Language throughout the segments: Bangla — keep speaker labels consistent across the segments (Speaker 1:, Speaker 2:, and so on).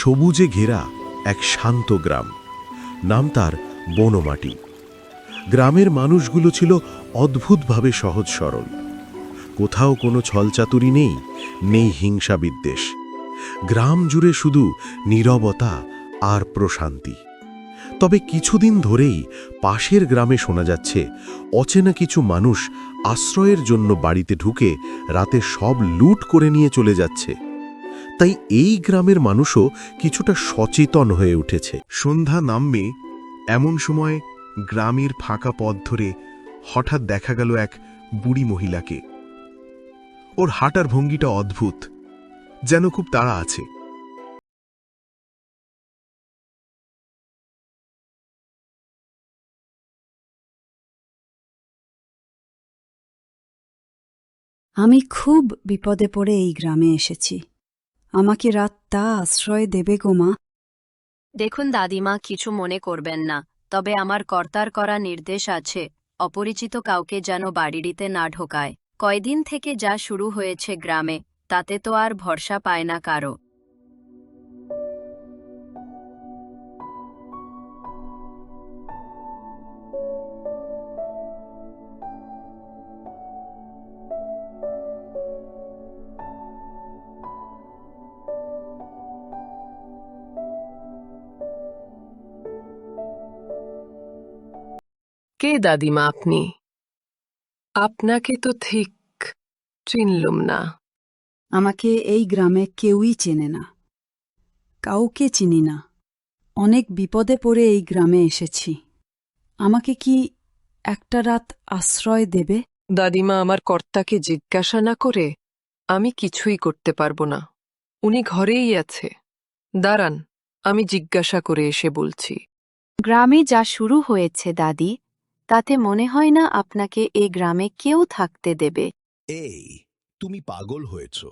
Speaker 1: সবুজে ঘেরা এক শান্ত গ্রাম। নাম তার বনমাটি। গ্রামের মানুষগুলো ছিল অদ্ভুতভাবে সহজ সরল। কোথাও কোনো ছলচাতুরি নেই নেই হিংসা বিদ্বেষ। গ্রাম জুড়ে শুধু নীরবতা আর প্রশান্তি। তবে কিছুদিন ধরেই পাশের গ্রামে শোনা যাচ্ছে, অচেনা কিছু মানুষ আশ্রয়ের জন্য বাড়িতে ঢুকে রাতে সব লুট করে নিয়ে চলে যাচ্ছে। তাই এই গ্রামের মানুষও কিছুটা সচেতন হয়ে উঠেছে।
Speaker 2: সন্ধ্যা নামবে এমন সময় গ্রামের ফাঁকা পথ ধরে হঠাৎ দেখা গেল এক বুড়ি মহিলাকে। ওর হাঁটার ভঙ্গিটা অদ্ভুত যেন খুব তাড়া আছে।
Speaker 3: আমি খুব বিপদে পড়ে এই গ্রামে এসেছি। আমাকে রাতটা আশ্রয় দেবে গোমা
Speaker 4: দেখুন দাদিমা, কিছু মনে করবেন না, তবে আমার কর্তার করা নির্দেশ আছে, অপরিচিত কাউকে যেন বাড়িটিতে না ঢোকায়। কয়দিন থেকে যা শুরু হয়েছে গ্রামে, তাতে তো আর ভরসা পায় না কারও।
Speaker 5: কে দাদিমা আপনি? আপনাকে তো ঠিক চিনলুম না।
Speaker 3: আমাকে এই গ্রামে কেউই চেনে না। কাউকে চিনি না। অনেক বিপদে পড়ে এই গ্রামে এসেছি। আমাকে কি একটা রাত আশ্রয় দেবে?
Speaker 5: দাদিমা আমার কর্তাকে জিজ্ঞাসা না করে আমি কিছুই করতে পারব না। উনি ঘরেই আছে। দাঁড়ান আমি জিজ্ঞাসা করে এসে বলছি।
Speaker 4: গ্রামে যা শুরু হয়েছে দাদি তাতে মনে হয় না আপনাকে এ গ্রামে কেউ থাকতে দেবে।
Speaker 6: এই, তুমি পাগল হয়েছ।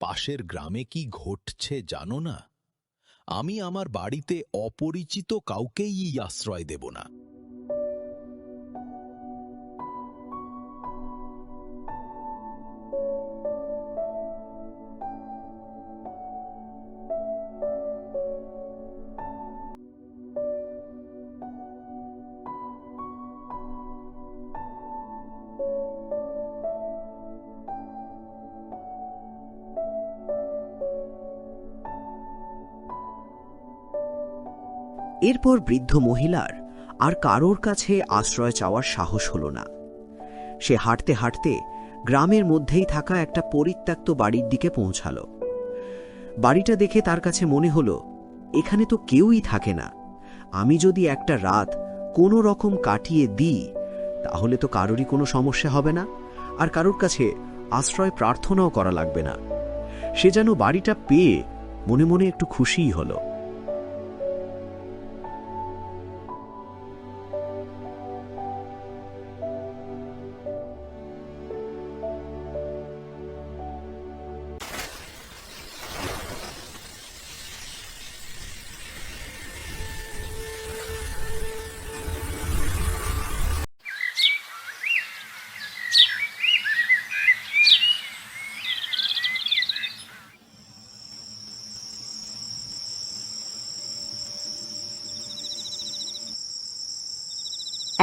Speaker 6: পাশের গ্রামে কি ঘটছে জানো না? আমি আমার বাড়িতে অপরিচিত কাউকেই আশ্রয় দেব না।
Speaker 7: এরপর বৃদ্ধ মহিলার আর কারোর কাছে আশ্রয় চাওয়ার সাহস হল না। সে হাঁটতে হাঁটতে গ্রামের মধ্যেই থাকা একটা পরিত্যক্ত বাড়ির দিকে পৌঁছালো। বাড়িটা দেখে তার কাছে মনে হলো, এখানে তো কেউই থাকে না। আমি যদি একটা রাত কোনো রকম কাটিয়ে দিই, তাহলে তো কারোরই কোনো সমস্যা হবে না। আর কারোর কাছে আশ্রয় প্রার্থনাও করা লাগবে না। সে যেন বাড়িটা পেয়ে মনে মনে একটু খুশিই হলো।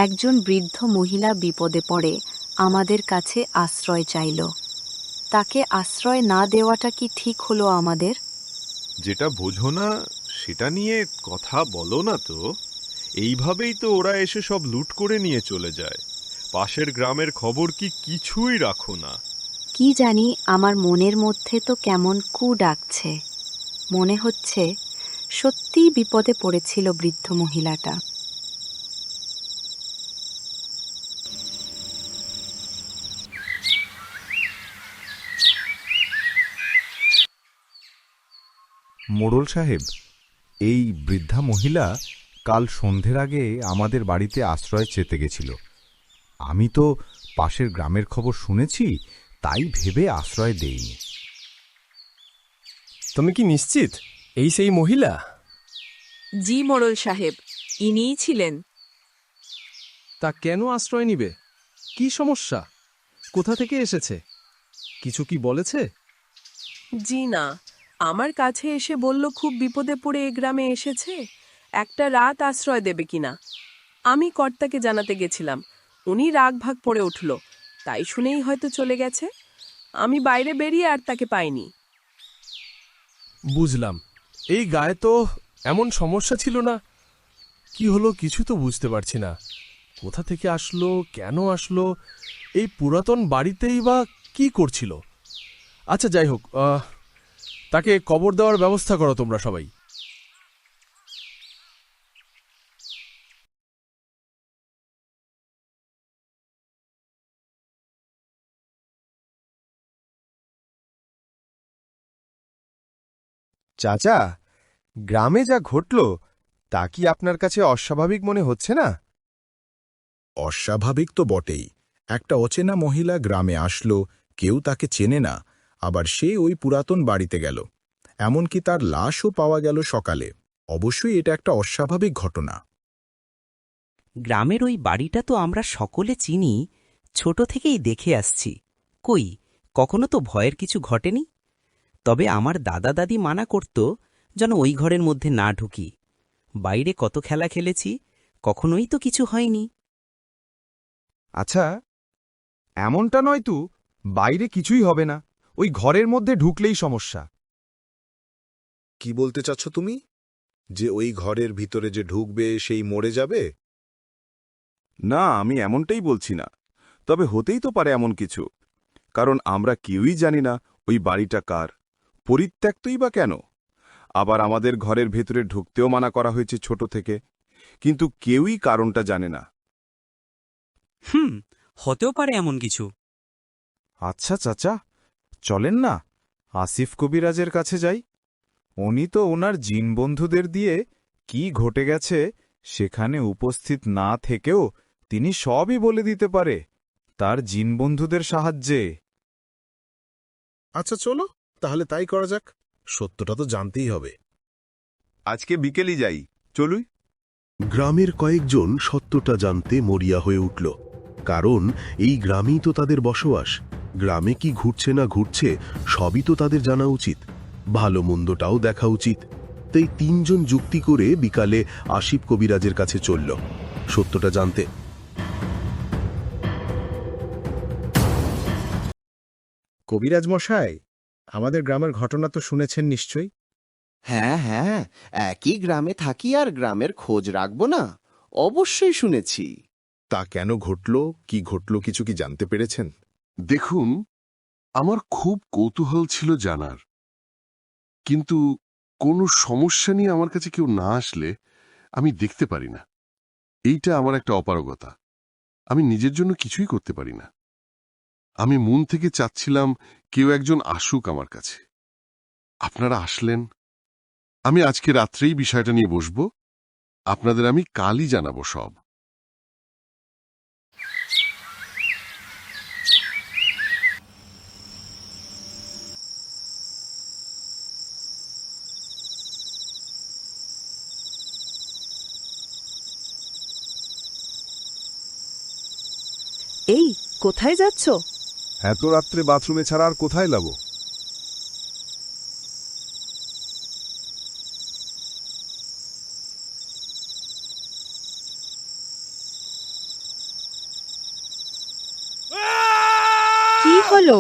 Speaker 4: একজন বৃদ্ধ মহিলা বিপদে পড়ে আমাদের কাছে আশ্রয় চাইল। তাকে আশ্রয় না দেওয়াটা কি ঠিক হলো আমাদের?
Speaker 8: যেটা বোঝো না সেটা নিয়ে কথা বলো না তো। এইভাবেই তো ওরা এসে সব লুট করে নিয়ে চলে যায়। পাশের গ্রামের খবর কি কিছুই রাখো না।
Speaker 4: কি জানি আমার মনের মধ্যে তো কেমন কু ডাকছে। মনে হচ্ছে সত্যিই বিপদে পড়েছিল বৃদ্ধ মহিলাটা।
Speaker 9: মোড়ল সাহেব এই বৃদ্ধা মহিলা কাল সন্ধ্যের আগে আমাদের বাড়িতে আশ্রয় চেতে গেছিল। আমি তো পাশের গ্রামের খবর শুনেছি তাই ভেবে আশ্রয় দেইনি।
Speaker 10: তুমি কি নিশ্চিত? এই সেই মহিলা?
Speaker 5: জি মোড়ল সাহেব ইনিই ছিলেন।
Speaker 10: তা কেন আশ্রয় নিবে? কি সমস্যা? কোথা থেকে এসেছে? কিছু কি বলেছে?
Speaker 5: জি না
Speaker 11: আমার কাছে এসে বলল, খুব বিপদে পড়ে এ গ্রামে এসেছে? একটা রাত আশ্রয় দেবে কিনা? আমি কর্তাকে জানাতে গেছিলাম। উনি রাগ ভাগ পড়ে উঠল। তাই শুনেই হয়তো চলে গেছে। আমি বাইরে বেরিয়ে আর তাকে পাইনি।
Speaker 10: বুঝলাম। এই গায়ে তো এমন সমস্যা ছিল না। কি হলো কিছু তো বুঝতে পারছি না। কোথা থেকে আসলো, কেন আসলো, এই পুরাতন বাড়িতেই বা কি করছিল? আচ্ছা যাই হোক তাকে কবর দেওয়ার ব্যবস্থা করো তোমরা সবাই।
Speaker 12: চাচা গ্রামে যা ঘটল তা কি আপনার কাছে অস্বাভাবিক মনে হচ্ছে না?
Speaker 3: অস্বাভাবিক তো বটেই। একটা অচেনা মহিলা গ্রামে আসলো কেউ তাকে চেনে না। আবার সে ওই পুরাতন বাড়িতে গেল। এমনকি তার লাশও পাওয়া গেল সকালে। অবশ্যই এটা একটা অস্বাভাবিক ঘটনা।
Speaker 13: গ্রামের ওই বাড়িটা তো আমরা সকলে চিনি ছোট থেকেই দেখে আসছি। কই কখনো তো ভয়ের কিছু ঘটেনি? তবে আমার দাদা দাদি মানা করত যেন ওই ঘরের মধ্যে না ঢুকি। বাইরে কত খেলা খেলেছি কখনোই তো কিছু হয়নি।
Speaker 12: আচ্ছা এমনটা নয় তো বাইরে কিছুই হবে না। ওই ঘরের মধ্যে ঢুকলেই সমস্যা।
Speaker 3: কি বলতে চাচ্ছ তুমি? যে ওই ঘরের ভিতরে যে ঢুকবে সেই মরে যাবে?
Speaker 9: না আমি এমনটাই বলছি না। তবে হতেই তো পারে এমন কিছু। কারণ আমরা কেউই জানি না ওই বাড়িটা কার। পরিত্যক্তই বা কেন? আবার আমাদের ঘরের ভেতরে ঢুকতেও মানা করা হয়েছে ছোট থেকে। কিন্তু কেউই কারণটা জানে না।
Speaker 13: হুম হতেও পারে এমন কিছু।
Speaker 12: আচ্ছা চাচা চলেন না আসিফ কবিরাজের কাছে যাই। উনি তো ওনার জিন বন্ধুদের দিয়ে কি ঘটে গেছে সেখানে উপস্থিত না থেকেও তিনি সবই বলে দিতে পারে তার জিন বন্ধুদের সাহায্যে।
Speaker 3: আচ্ছা চলো তাহলে তাই করা যাক। সত্যটা তো জানতেই হবে।
Speaker 9: আজকে বিকেলই যাই চলুই।
Speaker 1: গ্রামের কয়েকজন সত্যটা জানতে মরিয়া হয়ে উঠল কারণ এই গ্রামেই তো তাদের বসবাস। গ্রামে কি ঘুরছে না ঘুরছে সবই তো তাদের জানা উচিত। ভালো মন্দটাও দেখা উচিত। তাই তিনজন যুক্তি করে বিকালে আশিফ কবিরাজের কাছে চলল। সত্যটা জানতে।
Speaker 12: কবিরাজ মশাই আমাদের গ্রামের ঘটনা তো শুনেছেন নিশ্চয়ই?
Speaker 8: হ্যাঁ হ্যাঁ একই গ্রামে থাকি আর গ্রামের খোঁজ রাখব না অবশ্যই শুনেছি।
Speaker 3: তা কেন ঘটল কি ঘটল কিছু কি জানতে পেরেছেন?
Speaker 14: দেখুন, আমার খুব কৌতূহল ছিল জানার। কিন্তু কোনো সমস্যা নিয়ে আমার কাছে কেউ না আসলে আমি দেখতে পারি না। এইটা আমার একটা অপারগতা। আমি নিজের জন্য কিছুই করতে পারি না। আমি মন থেকে চাচ্ছিলাম কেউ একজন আসুক আমার কাছে। আপনারা আসলেন। আমি আজকে রাত্রেই বিষয়টা নিয়ে বসব। আপনাদের আমি কালই জানাব সব।
Speaker 11: এই কোথায় যাচ্ছ?
Speaker 12: এত রাত্রে বাথরুমে ছাড়া আর কোথায় লাবো
Speaker 11: কি হলো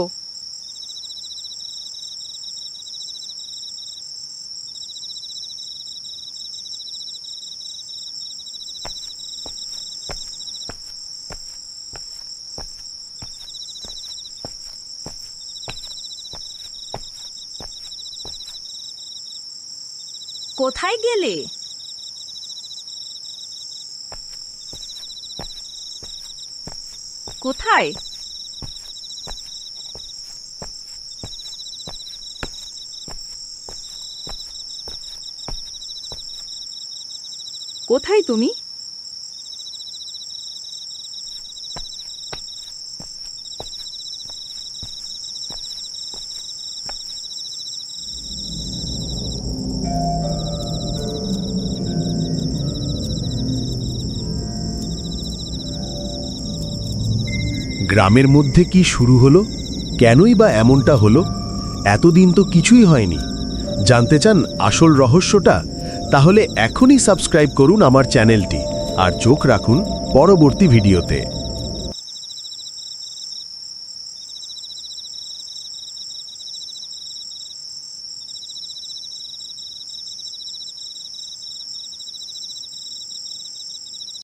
Speaker 15: কোথায় গেলে? কোথায়? কোথায় তুমি?
Speaker 1: গ্রামের মধ্যে কি শুরু হলো? কেনই বা এমনটা হলো? এতদিন তো কিছুই হয়নি। জানতে চান আসল রহস্যটা? তাহলে এখনই সাবস্ক্রাইব করুন আমার চ্যানেলটি আর চোখ রাখুন পরবর্তী ভিডিওতে।